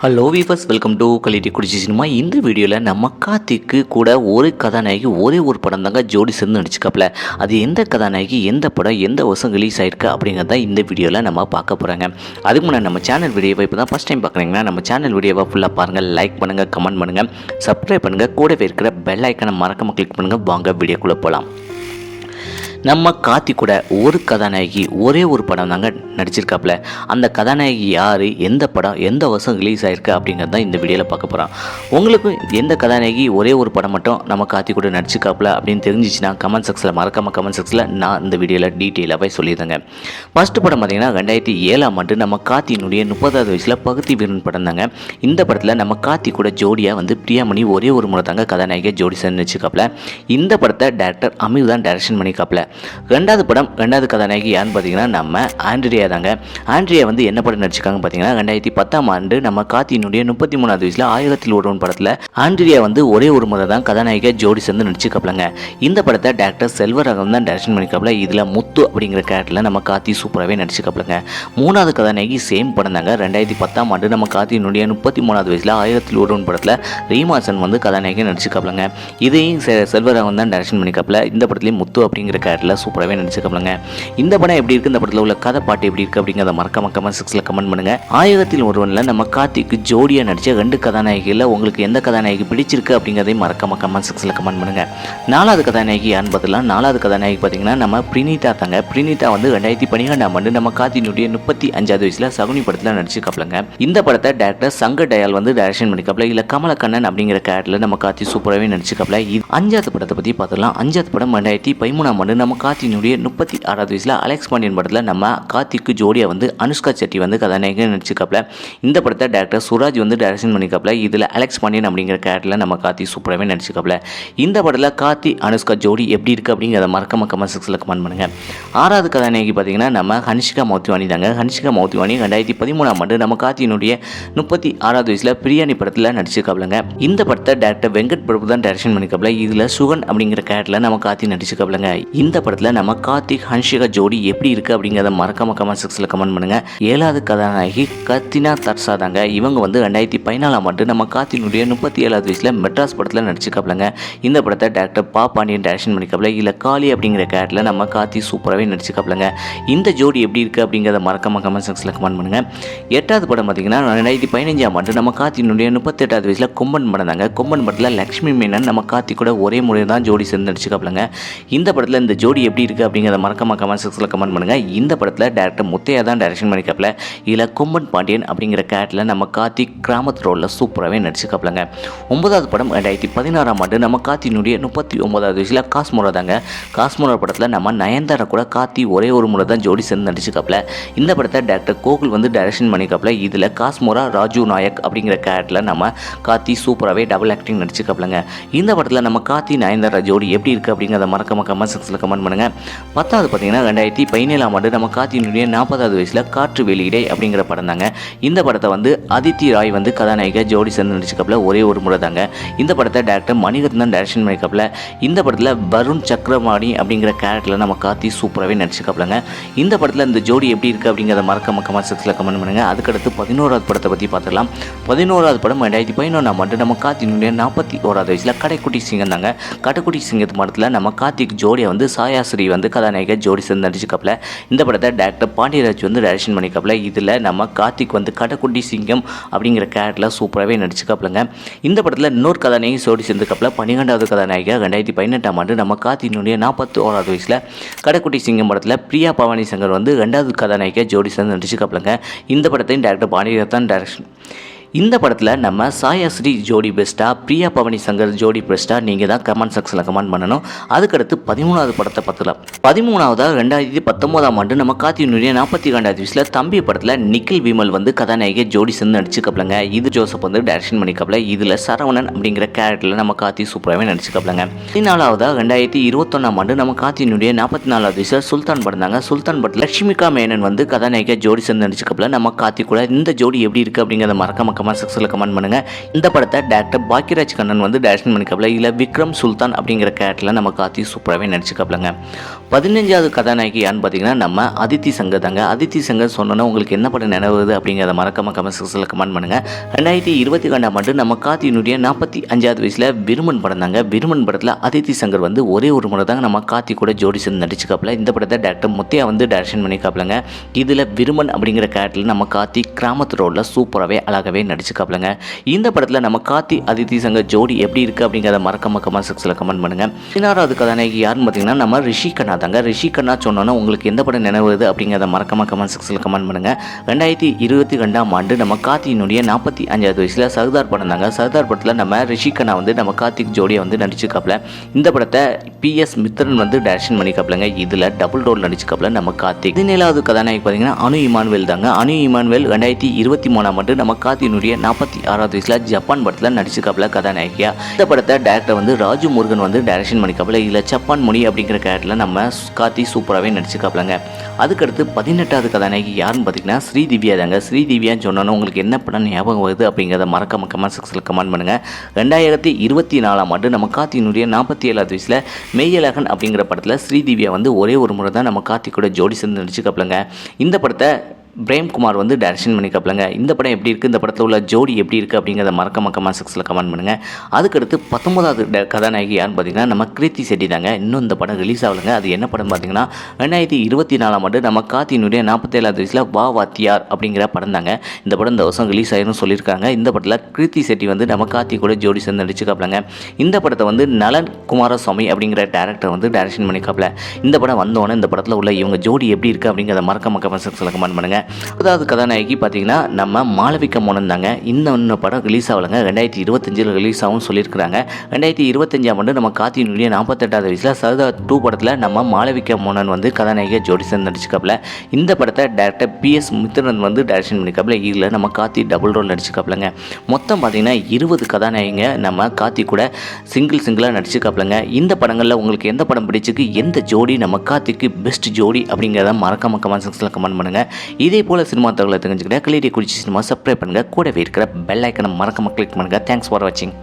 Hello viewers welcome to கலிட்டி குடிச்சி cinema இந்த வீடியோவில் நம்ம கார்த்திக்கு கூட ஒரு கதாநாயகி ஒரே ஒரு படம் தாங்க ஜோடி சேர்ந்து நடிச்சுக்காப்புல அது எந்த கதாநாயகி எந்த படம் எந்த வருஷம் ரிலீஸ் ஆயிருக்கு அப்படிங்கிறத இந்த வீடியோவில் நம்ம பார்க்க போகிறாங்க அதுக்கு முன்னாடி நம்ம சேனல் வீடியோவை இப்போ தான் ஃபஸ்ட் டைம் பார்க்குறீங்கன்னா நம்ம சேனல் வீடியோவை ஃபுல்லாக பாருங்கள் லைக் பண்ணுங்கள் கமெண்ட் பண்ணுங்கள் சப்ஸ்கிரைப் பண்ணுங்கள் கூடவே இருக்கிற பெல் ஐக்கனை மறக்காமல் கிளிக் பண்ணுங்கள் வாங்க வீடியோக்குள்ளே போகலாம் நம்ம காத்தி கூட ஒரு கதாநாயகி ஒரே ஒரு படம் தாங்க நடிச்சிருக்காப்புல அந்த கதாநாயகி யார் எந்த படம் எந்த வருஷம் ரிலீஸ் ஆயிருக்கு அப்படிங்கிறது தான் இந்த வீடியோவில் பார்க்க போகிறோம் உங்களுக்கு எந்த கதாநாயகி ஒரே ஒரு படம் மட்டும் நம்ம காத்தி கூட நடிச்சிருக்காப்புல அப்படின்னு தெரிஞ்சிச்சுன்னா கமெண்ட் செக்ஸில் மறக்காம கமெண்ட் செக்ஸில் நான் இந்த வீடியோவில் டீட்டெயிலாகவே சொல்லியிருந்தேங்க ஃபஸ்ட்டு படம் பார்த்தீங்கன்னா ரெண்டாயிரத்தி ஏழாம் ஆண்டு நம்ம காத்தியினுடைய முப்பதாவது வயசில் பகுதி வீரன் படம் தாங்க. இந்த படத்தில் நம்ம காத்தி கூட ஜோடியாக வந்து பிரியாமணி ஒரே ஒரு முறை தாங்க கதாநாயகி ஜோடி சேர்ந்து நடிச்சிருக்காப்புல இந்த படத்தை டேரக்டர் அமீர் தான் டைரக்ஷன் பண்ணிக்காப்புல ரெண்டாவது படம் ரெண்டாவது கதாநாயகி யாருன்னு பார்த்தீங்கன்னா நம்ம ஆண்ட்ரியா தாங்க. ஆண்ட்ரியா வந்து என்ன படம் நடிச்சிருக்காங்க பார்த்தீங்கன்னா ரெண்டாயிரத்தி பத்தாம் ஆண்டு நம்ம காத்தியினுடைய முப்பத்தி மூணாவது வயசில் ஆயிரத்தில் ஒருவன் படத்தில் ஆண்ட்ரியா வந்து ஒரே ஒரு முறை தான் கதாநாயகியாக ஜோடி சேர்ந்து நடிச்சிருக்காப்லங்க. இந்த படத்தை டேரக்டர் செல்வராகவன் தான் டேரக்ஷன் பண்ணிக்காப்புல இதில் முத்து அப்படிங்கிற கேரக்டரில் நம்ம காத்தி சூப்பராகவே நடிச்சிருக்காப்லங்க. மூணாவது கதாநாயகி சேம் படம் தாங்க. ரெண்டாயிரத்தி பத்தாம் ஆண்டு நம்ம காத்தியினுடைய முப்பத்தி மூணாவது வயசில் ஆயிரத்தில் ஒருவன் படத்தில் ரீமாசன் வந்து கதாநாயகி நடிச்சிருக்காப்லங்க. இதையும் செ- செல்வராகவன் தான் டேரக்ஷன் பண்ணிக்காப்புல இந்த படத்துலேயும் முத்து அப்படிங்கிற கேரக்டரில் சூப்பராகவே நடிச்சிருக்காப்லங்க. இந்த படம் எப்படி இருக்குது இந்த படத்தில் உள்ள கதை பாட்டு எப்படி இருக்குது அப்படிங்கிறத மறக்காம கமெண்ட் செக்ஸில் கமெண்ட் பண்ணுங்க. ஆயுதத்தில் ஒருவனில் நம்ம கார்த்திக்கு ஜோடியாக நடித்த ரெண்டு கதாநாயகியில் உங்களுக்கு எந்த கதாநாயகி பிடிச்சிருக்கு? அப்படிங்கிறதையும் மறக்காம கமெண்ட் செக்ஸில் கமெண்ட் பண்ணுங்க. நாலாவது கதாநாயகி யாருன்னு பார்த்தலாம் நாலாவது கதாநாயகி பார்த்தீங்கன்னா நம்ம பிரினிதா தாங்க. பிரினிதா வந்து ரெண்டாயிரத்தி பன்னிரெண்டாம் ஆண்டு நம்ம கார்த்தினுடைய முப்பத்தி அஞ்சாவது வயசில் சகுனி படத்தில் நடிச்சிருக்காப்லங்க. இந்த படத்தை டேரக்டர் சங்கர் டயால் வந்து டைரக்ஷன் பண்ணிக்காப்ல இல்லை கமலக்கண்ணன் அப்படிங்கிற கேரக்டரில் நம்ம கார்த்தி சூப்பராகவே நடிச்சிருக்காப்ல. இது அஞ்சாவது படத்தை பற்றி பார்த்துக்கலாம் அஞ்சாவது படம் ரெண்டாயிரத்தி பதிமூணாம் ஆண்டு நம்ம கார்த்தினுடைய முப்பத்தி ஆறாவது வயசில் அலெக்ஸ் பாண்டியன் படத்தில் நம்ம கார்த்திக்கு ஜோடியாக வந்து அனுஷ்கா செட்டி வந்து கதாநாயகன் நடிச்சிருக்காப்ல. இந்த படத்தை டேரக்டர் சுராஜ் வந்து டைரக்ஷன் பண்ணியிருக்காப்ல இதில் அலெக்ஸ் பாண்டியன் அப்படிங்கிற கேரக்டரில் நம்ம கார்த்தி சூப்பராகவே நடிச்சிருக்காப்ல. இந்த படத்தில் கார்த்தி அனுஷ்கா ஜோடி எப்படி இருக்குது அப்படிங்கிறத மறக்காம கமெண்ட் செக்ஸில் கமெண்ட் பண்ணுங்க. ஆறாவது கதாநாயகி பார்த்தீங்கன்னா நம்ம ஹனிஷிகா மௌத்திவாணி தாங்க. ஹனிஷிகா மௌத்திவாணி ரெண்டாயிரத்தி பதிமூணாம் ஆண்டு நம்ம கார்த்தியினுடைய முப்பத்தி ஆறாவது வயசில் பிரியாணி படத்தில் நடிச்சிருக்காப்லங்க. இந்த படத்தை டேரக்டர் வெங்கட் பிரபு தான் டைரக்ஷன் பண்ணிக்காப்ல இதில் சுகன் அப்படிங்கிற கேரக்டரில் நம்ம கார்த்தி நடிச்சிருக்காப்லங்க. இந்த படத்தில் நம்ம கார்த்திக் ஹன்ஷிகா ஜோடி எப்படி இருக்குது அப்படிங்கிறத மறக்காம கமெண்ட் செக்ஸில் கமெண்ட் பண்ணுங்க. ஏழாவது கதாநாயகி கத்தினா தர்சா தாங்க இவங்க வந்து ரெண்டாயிரத்தி பதினாலாம் ஆண்டு நம்ம கார்த்தினுடைய முப்பத்தி ஏழாவது வயசில் மெட்ராஸ் படத்தில் நடிச்சிருக்காப்லங்க. இந்த படத்தை டேரக்டர் பா பாண்டியன் டேரக்ஷன் பண்ணிக்காப்ல இல்லை காளி அப்படிங்கிற கேரக்டரில் நம்ம கார்த்தி சூப்பராகவே நடிச்சிருக்காப்லங்க. இந்த ஜோடி எப்படி இருக்குது அப்படிங்கிறத மறக்காம கமெண்ட் செக்ஸில் கமெண்ட் பண்ணுங்க. எட்டாவது படம் பார்த்தீங்கன்னா ரெண்டாயிரத்தி பதினஞ்சாம் ஆண்டு நம்ம கார்த்தினுடைய முப்பத்தெட்டாவது வயசில் கொம்பன் படம் தாங்க கொம்பன் படத்தில் லக்ஷ்மி மேனன் நம்ம கார்த்தி கூட ஒரே முறையில் தான் ஜோடி சேர்ந்து நடிச்சிருக்காப்லங்க. இந்த படத்தில் இந்த ஜோடி ஜோடி எப்படி இருக்குது அப்படிங்கிறத மறக்காம கமெண்ட் செக்ஸில் கமெண்ட் பண்ணுங்க. இந்த படத்தில் டேரக்டர் முத்தையா தான் டைரக்ஷன் பண்ணிக்காப்ல இதில் கொம்பன் பாண்டியன் அப்படிங்கிற கேரக்டரில் நம்ம கார்த்திக் கிராமத்து ரோலில் சூப்பராகவே நடிச்சிருக்காப்லங்க. ஒன்பதாவது படம் ரெண்டாயிரத்தி பதினாறாம் ஆண்டு நம்ம கார்த்தினுடைய முப்பத்தி ஒன்பதாவது வயசில் காஸ்மோரா தாங்க. காஸ்மோரா படத்தில் நம்ம நயன்தாரா கூட கார்த்தி ஒரே ஒரு முறை தான் ஜோடி சேர்ந்து நடிச்சிருக்காப்ல. இந்த படத்தை டேரக்டர் கோகுல் வந்து டைரக்ஷன் பண்ணிக்காப்ல இதில் காஸ்மோரா ராஜு நாயக் அப்படிங்கிற கேரக்டரில் நம்ம கார்த்தி சூப்பராகவே டபுள் ஆக்டிங் நடிச்சிருக்காப்லங்க. இந்த படத்தில் நம்ம கார்த்தி நயன்தாரா ஜோடி எப்படி இருக்குது அப்படிங்கிறத மறக்காம கமெண்ட் செக்ஸில் கமெண்ட் பண்ணுங்க. பத்தாவது பார்த்தீங்கன்னா ரெண்டாயிரத்தி பதினேழாம் ஆண்டு நம்ம கார்த்தியினுடைய நாற்பதாவது வயசில் காற்று வெளியிடை அப்படிங்கிற படம் தாங்க. இந்த படத்தை வந்து அதித்தி ராய் வந்து கதாநாயகர் ஜோடி சேர்ந்து நடிச்சிருக்காப்ல ஒரே ஒரு முறை தாங்க. இந்த படத்தை டேரக்டர் மணிரத்னம் டேரக்ஷன் பண்ணிக்காப்ல இந்த படத்தில் வருண் சக்கரவாணி அப்படிங்கிற கேரக்டரில் நம்ம கார்த்தி சூப்பராகவே நடிச்சிருக்காப்லங்க இந்த படத்தில் இந்த ஜோடி எப்படி இருக்குது அப்படிங்கிறத மறக்க கமெண்ட் சத்தில் கமெண்ட் பண்ணுங்க. அதுக்கடுத்து பதினோராவது படத்தை பற்றி பார்த்துக்கலாம் பதினோராவது படம் ரெண்டாயிரத்தி பதினொன்றாம் ஆண்டு நம்ம கார்த்தினுடைய நாற்பத்தி ஓராவது வயசில் கடைக்குட்டி சிங்கம் தாங்க. கடைக்குட்டி சிங்கத்து படத்தில் நம்ம கார்த்திக் ஜோடியை வந்து சாய் சாயாஸ்ரீ வந்து கதாநாயகா ஜோடி சேர்ந்து நடிச்சிருக்காப்ல இந்த படத்தை டேரக்டர் பாண்டியராஜ் வந்து டைரக்ஷன் பண்ணிக்காப்ல இதில் நம்ம கார்த்திக் வந்து கடக்குட்டி சிங்கம் அப்படிங்கிற கேரக்டரில் சூப்பராகவே நடிச்சிருக்காப்லங்க இந்த படத்தில் இன்னொரு கதாநாயகி ஜோடி சேர்ந்துக்காப்ல பன்னிரெண்டாவது கதாநாயகா ரெண்டாயிரத்தி பதினெட்டாம் ஆண்டு நம்ம கார்த்தினுடைய நாற்பத்தி ஓராவது வயசில் கடக்குட்டி சிங்கம் படத்தில் பிரியா பவானி சங்கர் வந்து ரெண்டாவது கதாநாயகியாக ஜோடி சேர்ந்து நடிச்சிருக்காப்லங்க இந்த படத்தையும் டேரக்டர் பாண்டியரத்தான் டைரக்ஷன் இந்த படத்தில் நம்ம சாயாஸ்ரீ ஜோடி பெஸ்ட்டா பிரியா பவனி சங்கர் ஜோடி பெஸ்ட்டா நீங்கள் தான் கமெண்ட் செக்ஷனில் கமெண்ட் பண்ணணும். அதுக்கடுத்து பதிமூணாவது படத்தை பார்த்துக்கலாம் பதிமூணாவதாக ரெண்டாயிரத்தி பத்தொம்போதாம் ஆண்டு நம்ம கார்த்தியினுடைய நாற்பத்தி ரெண்டாவது வயசில் தம்பி படத்தில் நிக்கில் விமல் வந்து கதாநாயகி ஜோடி சேர்ந்து நடிச்சுக்கப்லங்க. இது ஜோசப் வந்து டைரக்ஷன் பண்ணிக்கப்ல. இதில் சரவணன் அப்படிங்கிற கேரக்டரில் நம்ம காத்தி சூப்பராகவே நடிச்சுக்கப்லங்க. பதினாலாவதாக ரெண்டாயிரத்தி இருபத்தொன்னாம் ஆண்டு நம்ம கார்த்தியினுடைய நாற்பத்தி நாலாவது வயசில் சுல்தான் படம் தாங்க. சுல்தான் படத்தில் லட்சுமிகா மேனன் வந்து கதாநாயகி ஜோடி சேர்ந்து நடிச்சுக்கப்ல. நம்ம காத்தி கூட இந்த ஜோடி எப்படி இருக்குது அப்படிங்கிறத மறக்காம கமெண்ட் செக்ஷனில் கமெண்ட் பண்ணுங்கள் இந்த படத்தை டேரக்டர் பாக்கியராஜ் கண்ணன் வந்து டேரக்ஷன் பண்ணிக்காப்ல இல்லை விக்ரம் சுல்தான் அப்படிங்கிற கேரக்டரில் நம்ம காத்தி சூப்பராகவே நடிச்சுக்காப்லங்க பதினஞ்சாவது கதாநாயகி யான்னு பார்த்தீங்கன்னா நம்ம அதித்தி சங்கர் தாங்க. அதித்தி சங்கர் சொன்னோன்னா உங்களுக்கு என்ன படம் நினைவுது அப்படிங்கிறத மறக்காம கமெண்ட் செக்ஷனில் கமெண்ட் பண்ணுங்கள் ரெண்டாயிரத்தி இருபத்தி ரெண்டாம் ஆண்டு நம்ம காத்தியினுடைய நாற்பத்தி அஞ்சாவது வயசில் விருமன் படம் தாங்க. விருமன் படத்தில் அதித்தி சங்கர் வந்து ஒரே ஒரு முறை தாங்க நம்ம காத்தி கூட ஜோடி சேர்ந்து நடிச்சுக்காப்ல இந்த படத்தை டேரக்டர் முத்தையா வந்து டேரக்ஷன் பண்ணிக்காப்பிலங்க இதில் விருமன் அப்படிங்கிற கேரக்டரில் நம்ம காத்தி கிராமத்து ரோலில் சூப்பராகவே அழகாகவே நடிச்சுக்காப்லங்க இந்த படத்தில் நம்ம கார்த்தி அதித்தி சங்கர் ஜோடி எப்படி இருக்குது அப்படிங்கிறத மறக்காம கமெண்ட் செக்ஷனில் கமெண்ட் பண்ணுங்கள் பதினாறாவது கதாநாயகி யாருன்னு பார்த்தீங்கன்னா நம்ம ரிஷி கண்ணா தாங்க. ரிஷி கண்ணா சொன்னோன்னா உங்களுக்கு எந்த படம் நினைவுது அப்படிங்கிறத மறக்காம கமெண்ட் செக்ஷனில் கமெண்ட் பண்ணுங்கள் ரெண்டாயிரத்தி இருபத்தி ரெண்டாம் ஆண்டு நம்ம கார்த்தியினுடைய நாற்பத்தி அஞ்சாவது வயசில் சர்தார் படம் தாங்க. சர்தார் படத்தில் நம்ம ரிஷி கண்ணா வந்து நம்ம கார்த்திக் ஜோடியை வந்து நடிச்சுக்காப்ல இந்த படத்தை பிஎஸ் மித்ரன் வந்து டேரக்ஷன் பண்ணிக்காப்லங்க இதில் டபுள் ரோல் நடிச்சுக்காப்ல நம்ம கார்த்திக். பதினேழாவது கதாநாயகி பார்த்தீங்கன்னா அனு இமானுவேல் தாங்க. அனு இமானுவேல் ரெண்டாயிரத்தி இருபத்தி மூணாம் ஆண்டு நம்ம தன்னுடைய நாற்பத்தி ஆறாவது வயசில் ஜப்பான் படத்தில் நடிச்சுக்காப்ல கதாநாயகியா. இந்த படத்தை டேரக்டர் வந்து ராஜு முருகன் வந்து டைரக்ஷன் பண்ணிக்காப்ல இதில் ஜப்பான் மொழி அப்படிங்கிற கேரக்டரில் நம்ம கார்த்தி சூப்பராகவே நடிச்சுக்காப்லங்க அதுக்கடுத்து பதினெட்டாவது கதாநாயகி யாருன்னு பார்த்தீங்கன்னா ஸ்ரீதிவ்யா தாங்க. ஸ்ரீதிவ்யான்னு சொன்னோன்னா உங்களுக்கு என்ன படம் ஞாபகம் வருது அப்படிங்கிறத மறக்காம கமெண்ட் செக்ஷனில் கமெண்ட் பண்ணுங்கள் ரெண்டாயிரத்தி இருபத்தி நாலாம் ஆண்டு நம்ம கார்த்தியினுடைய நாற்பத்தி ஏழாவது வயசில் மெய்யழகன் அப்படிங்கிற படத்தில் ஸ்ரீதிவ்யா வந்து ஒரே ஒரு முறை தான் நம்ம கார்த்தி கூட ஜோடி சேர்ந்து நடிச்சுக்காப்லங்க இந்த படத்தை பிரேம்குமார் வந்து டைரக்ஷன் பண்ணிக்காப்லங்க இந்த படம் எப்படி இருக்குது இந்த படத்தில் உள்ள ஜோடி எப்படி இருக்குது அப்படிங்கிறத மறக்க மக்கமாக சிக்ஸில் கமெண்ட் பண்ணுங்கள் அதுக்கடுத்து பத்தொன்பதாவது ட- கதாநாயகி யாருன்னு பார்த்தீங்கன்னா நம்ம கிருத்தி செட்டி தாங்க. இன்னும் இந்த படம் ரிலீஸ் ஆகலைங்க. அது என்ன படம் பார்த்தீங்கன்னா ரெண்டாயிரத்தி இருபத்தி நாலாம் ஆண்டு நம்ம காத்தினுடைய நாற்பத்தேழாவது வயசில் வா வாத்தியார் அப்படிங்கிற படம் தாங்க. இந்த படம் இந்த வருஷம் ரிலீஸ் ஆயிரும் சொல்லியிருக்காங்க. இந்த படத்தில் கிருத்தி செட்டி வந்து நம்ம காத்தி கூட ஜோடி சேர்ந்து நடிச்சுக்காப்லங்க இந்த படத்தை வந்து நலன் குமாரசுவாமி அப்படிங்கிற டேரக்டர் வந்து டைரக்ஷன் பண்ணிக்காப்ல இந்த படம் வந்தோடனே இந்த படத்தில் உள்ள இவங்க ஜோடி எப்படி இருக்குது அப்படிங்கிறத மறக்க கமெண்ட் சிக்ஸில் கமெண்ட் பண்ணுங்கள் அதாவது கதாநாயகி பார்த்தீங்கன்னா நம்ம மாளவிகா மோனன் தாங்க. இந்த ஒன்று படம் ரிலீஸ் ஆகலைங்க. ரெண்டாயிரத்தி இருபத்தஞ்சில் ரிலீஸ் ஆகும் சொல்லியிருக்கிறாங்க. ரெண்டாயிரத்தி இருபத்தஞ்சாம் ஆண்டு நம்ம காத்தியினுடைய நாற்பத்தெட்டாவது வயசில் சரதா டூ படத்தில் நம்ம மாளவிகா மோனன் வந்து கதாநாயகியை ஜோடி சேர்ந்து இந்த படத்தை டேரக்டர் பிஎஸ் மித்ரன் வந்து டைரக்ஷன் பண்ணிக்காப்ல இதில் நம்ம கார்த்தி டபுள் ரோல் நடிச்சுக்காப்லங்க மொத்தம் பார்த்தீங்கன்னா இருபது கதாநாயகிங்க நம்ம கார்த்தி கூட சிங்கிள் சிங்கிளாக நடிச்சுக்காப்லங்க இந்த படங்களில் உங்களுக்கு எந்த படம் பிடிச்சிருக்கு? எந்த ஜோடி நம்ம கார்த்திக்கு பெஸ்ட் ஜோடி அப்படிங்கிறத மறக்காம கமெண்ட் செக்ஷனில் கமெண்ட் பண்ணுங்கள் இதே போல் சினிமா தகவலை தெரிஞ்சுக்கிட்டேன் கிளியரி குறிச்சி சினிமா சப்ஸ்கிரைப் பண்ணுங்கள் கூடவே இருக்கிற பெல் ஐக்கனை மறக்காம கிளிக் பண்ணுங்கள் தேங்க்ஸ் ஃபார் வாட்சிங்